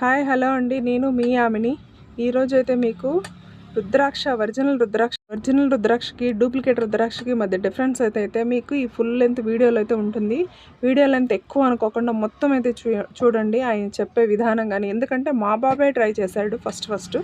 Hi hello అండి. నేను మీ ఆమెని ఈరోజు అయితే మీకు రుద్రాక్ష ఒరిజినల్ రుద్రాక్ష ఒరిజినల్ రుద్రాక్షకి డూప్లికేట్ రుద్రాక్షకి మధ్య డిఫరెన్స్ అయితే అయితే మీకు ఈ ఫుల్ లెంత్ వీడియోలో అయితే ఉంటుంది. వీడియో లెంత్ ఎక్కువ అనుకోకుండా మొత్తం అయితే చూ చూడండి. ఆయన చెప్పే విధానం కానీ ఎందుకంటే మా బాబాయ్ ట్రై చేశాడు ఫస్ట్ ఫస్ట్.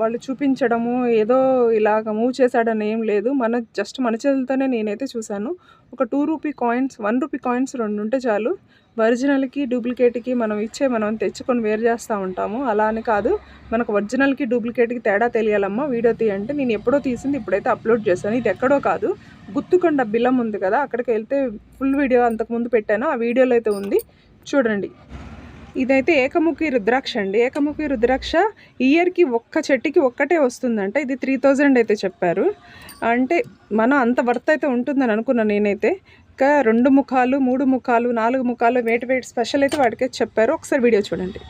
వాళ్ళు చూపించడము ఏదో ఇలాగ మూవ్ చేశాడని ఏం లేదు. మన జస్ట్ మన చేతులతోనే నేనైతే చూశాను. ఒక two rupee coins one rupee coins రెండు ఉంటే చాలు. ఒరిజినల్కి డూప్లికేట్కి మనం ఇచ్చే మనం తెచ్చుకొని వేరు చేస్తూ ఉంటాము. అలా అని కాదు. మనకు ఒరిజినల్కి డూప్లికేట్కి తేడా తెలియాలమ్మా. వీడియో తీయంటే నేను ఎప్పుడో తీసింది ఇప్పుడైతే అప్లోడ్ చేశాను. ఇది ఎక్కడో కాదు. గుత్తుకొండ బిల్లం ఉంది కదా అక్కడికి వెళ్తే ఫుల్ వీడియో అంతకుముందు పెట్టాను. ఆ వీడియోలో అయితే ఉంది. చూడండి. ఇదైతే ఏకముఖి రుద్రాక్ష అండి. ఏకముఖి రుద్రాక్ష ఇయర్కి ఒక్క చెట్టుకి ఒక్కటే వస్తుందంట. ఇది త్రీ థౌజండ్ అయితే చెప్పారు. అంటే మనం అంత వర్త్ అయితే ఉంటుందని అనుకున్నాను నేనైతే. ఇంకా రెండు ముఖాలు మూడు ముఖాలు నాలుగు ముఖాలు వేటి వేటి స్పెషల్ అయితే వాటికే చెప్పారు. ఒకసారి వీడియో చూడండి.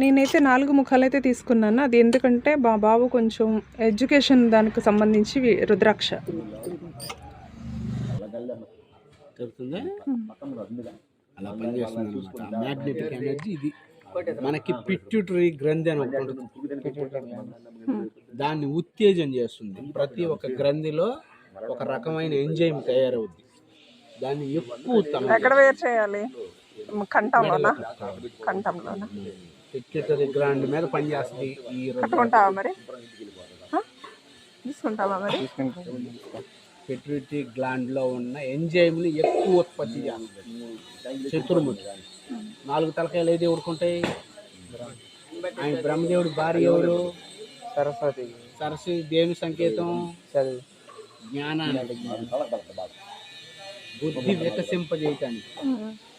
నేనైతే నాలుగు ముఖాలు అయితే తీసుకున్నాను. అది ఎందుకంటే మా బాబు కొంచెం ఎడ్యుకేషన్ దానికి సంబంధించి రుద్రాక్ష. అలా పనిచేస్తుంది అనమాట మ్యాగ్నెటిక్ ఎనర్జీ ఇది. మనకి పిట్యూటరీ గ్రంథి అని ఒకటి దాన్ని ఉత్తేజం చేస్తుంది. ప్రతి ఒక్క గ్రంథిలో ఒక రకమైన ఎంజైమ్ తయారవుద్ది. దాన్ని ఎక్కువ ఎక్కడ వేరు చేయాలి? కంఠంలోనా కంఠంలోనా పిట్యూటరీ గ్రాండ్ మీద పనిచేస్తుంది ఈ రెండు కట్టుకుంటావా మరి? తీసుకుంటావా మరి? పిట్యూటరీ గ్లాండ్లో ఉన్న ఎంజైమ్ని ఎక్కువ ఉత్పత్తి చేస్తుంది. శత్రుముఖి నాలుగు తలకాయలు ఏ దేవుడికి ఉంటాయి? ఆయన బ్రహ్మదేవుడి భార్య ఎవరు సరస్వతి. సరస్వతి దేవుని సంకేతం? జ్ఞానాన్ని. బుద్ధి వికసింపజేయటానికి.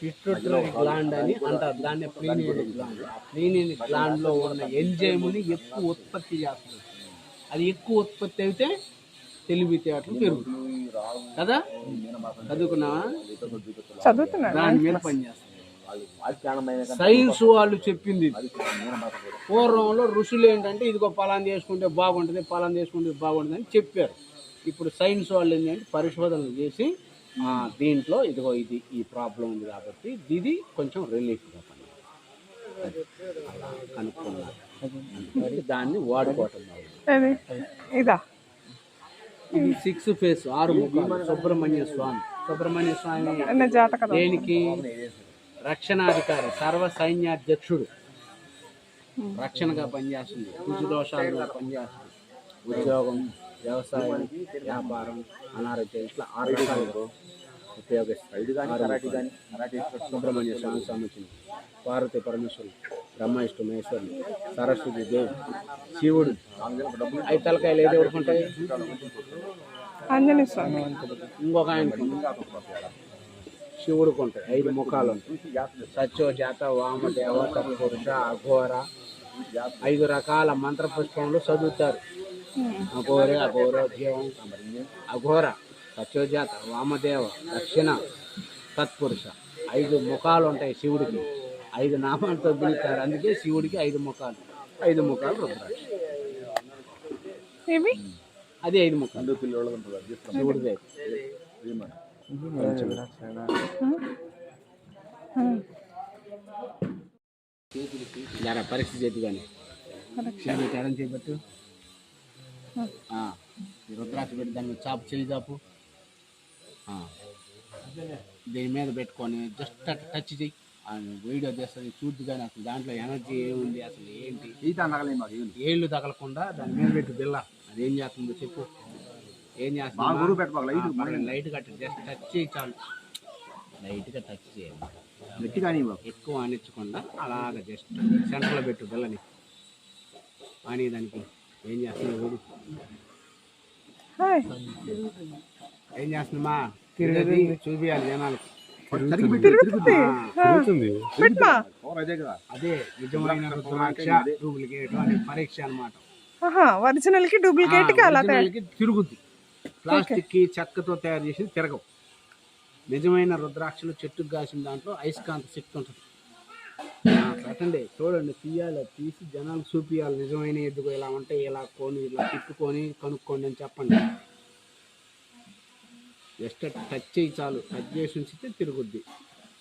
పిట్యూటరీ గ్లాండ్ అని అంటారు. దాన్ని ప్రీనియల్ గ్లాండ్ ఆ ప్రీనియల్ గ్లాండ్లో ఉన్న ఎంజైమ్ని ఎక్కువ ఉత్పత్తి చేస్తుంది. అది ఎక్కువ ఉత్పత్తి అయితే తెలివితేటలు పెరుగుతాయి. కదా? చదువుకున్నావా? చదువుతున్నాను. దాని మీద సైన్స్ వాళ్ళు చెప్పింది. పూర్వంలో ఋషులు ఏంటంటే ఇదిగో పలాన్ చేసుకుంటే బాగుంటుంది పలాన్ చేసుకుంటే బాగుంటుంది అని చెప్పారు. ఇప్పుడు సైన్స్ వాళ్ళు ఏంటంటే పరిశోధనలు చేసి దీంట్లో ఇదిగో ఇది ఈ ప్రాబ్లం ఉంది కాబట్టి ఇది కొంచెం రిలీఫ్గా పని కనుక్కున్నారు మరి దాన్ని వాడుకోవటం? ఇదా. ఇది సిక్స్ ఫేస్ ఆరు ముఖాలు. సుబ్రహ్మణ్య స్వామి. సుబ్రహ్మణ్య స్వామి దేనికి? రక్షణాధికారి సర్వ సైన్యాధ్యక్షుడు రక్షణగా పనిచేస్తుంది. కుజు దోషాలుగా పనిచేస్తుంది. ఉద్యోగం వ్యవసాయం వ్యాపారం అనారోగ్యం ఇట్లా ఆరు రకాలుగా ఉపయోగిస్తాడు సుబ్రహ్మణ్య స్వామి సంబంధించింది పార్వతి పరమేశ్వరుడు. బ్రహ్మ ఇష్టు మహేశ్వరుడు. సరస్వతి దేవి. శివుడు. ఐదు తలకాయలు ఏది ఎవరుకుంటాయి ఆంజనేయ స్వామి ఇంకొక ఆయన శివుడికి ఉంటాయి. ఐదు ముఖాలు ఉంటాయి. సత్యో జాత వామదేవ తత్పురుష అఘోర. ఐదు రకాల మంత్ర పుష్పములు చదువుతారు. అఘోరే అఘోరోద్యవం అఘోర సత్యోజాత వామదేవ దక్షిణ తత్పురుష ఐదు ముఖాలు ఉంటాయి శివుడికి. ఐదు నామాలతో పిలుస్తారు అందుకే శివుడికి ఐదు ముఖాలు. ఐదు ముఖాలు రుద్రాక్ష. ఏమి? అది ఐదు ముఖాలు. శివుడిదే. జర పరీక్ష చేతి కానీ. ఎడం చేపట్టు రుద్రాక్ష పెట్టి దాని మీద చాపు చెయ్యి చాపు. ఆ. దీని మీద పెట్టుకొని జస్ట్ అట్లా టచ్ చెయ్యి. వీడియో చేస్తుంది చూద్దు కానీ అసలు దాంట్లో ఎనర్జీ ఏముంది అసలు ఏంటి? ఏళ్ళు తగలకుండా దాని మీద పెట్టి బిల్ల అది ఏం చేస్తుందో చెప్పు. ఏం చేస్తుంది లైట్ కట్టి జస్ట్ టచ్ చేయి చాలు. లైట్గా టచ్ చేయాలి ఎక్కువ అనిచ్చకుండా అలాగ జస్ట్ సెంటర్లో పెట్టు బిల్లని అని దానికి ఏం హాయ్. ఏం చేస్తున్నామా తిరిగి చూపియాలి జనాలకు. తిరుగుతుంది. ఆ, పెట్టమా? అదే నిజమైన రుద్రాక్ష డూప్లికేట్ అనే పరీక్ష అనమాట ఆహా ఒరిజినల్కి డూప్లికేట్కి అలా తయారు. తిరుగుద్ది. ప్లాస్టిక్కి చెక్కతో తయారు చేసి తిరగవు. నిజమైన రుద్రాక్షలు చెట్టుకు కాసిన దాంట్లో అయస్కాంత శక్తి ఉంటుంది. ఆ, పెట్టండి చూడండి తీయాలి తీసి జనాలు చూపియాలి. నిజమైన ఎద్దుకు ఇలా ఉంటాయి ఇలా కొని ఇలా తిప్పుకొని కనుక్కోండి అని చెప్పండి. జస్ట్ టచ్ చేయి చాలు. టచ్ చేసి ఉంచితే తిరుగుద్ది.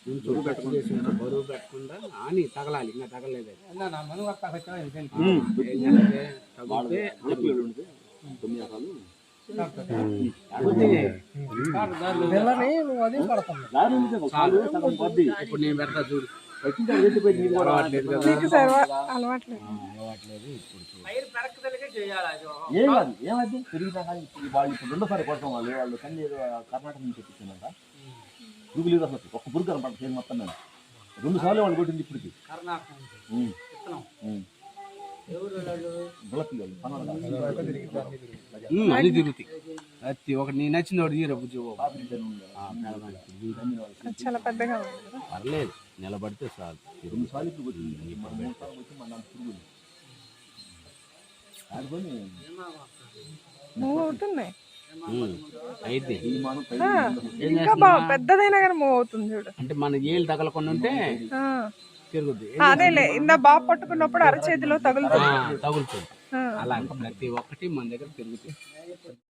నుంచో బరువు చేసి ఉంచు. బరువు పెట్టకుండా అని తగలాలి. ఇంకా తగలేదు. తగిలితే ఇప్పుడు నేను పెడతా చూడు. నీకు సర్వ అలవాట్లేదు ఆ, అలవాట్లేదు ఇప్పుడు చూడు. ఏం కాదు ఏమైంది పెరిగినా కానీ ఇప్పుడు వాళ్ళు ఇప్పుడు రెండోసారి కొట్టడం వాళ్ళు వాళ్ళు ఏదో కర్ణాటక నుంచి తెప్పించిందంట పురుగు లేదు అసలు. ఒక్క పురుగు కనపడ చేను మొత్తం మీద. రెండు సార్లు వాళ్ళు కొట్టింది ఇప్పటికి. అన్ని తిరుగుతాయి. అత్తి ఒకటి నీ నచ్చిన ఒకటి తీరా బుజ్జి ఓ. పాపిడి జనం ఉంది కదా. ఆ, పెడదాం. అది చాలా పెద్దగా ఉంది కదా. పర్లేదు. నిలబడితే చాలు. రెండు సార్లు ఇప్పుడు వచ్చి మన పురుగులు ఆడుకొని మూవ్ అవుతున్నాయి. అయితే ఇంకా బాగా పెద్దదైనా కానీ మూవ్ అవుతుంది చూడు. అంటే మన ఏళ్ళు తగలకుండా ఉంటే ఆ. తిరుగుద్ది. అదేలే ఇందా బాబు పట్టుకున్నప్పుడు అరచేతిలో తగులుతుంది. తగులుతుంది. అలా ప్రతి ఒక్కటి మన దగ్గర తిరుగుతాయి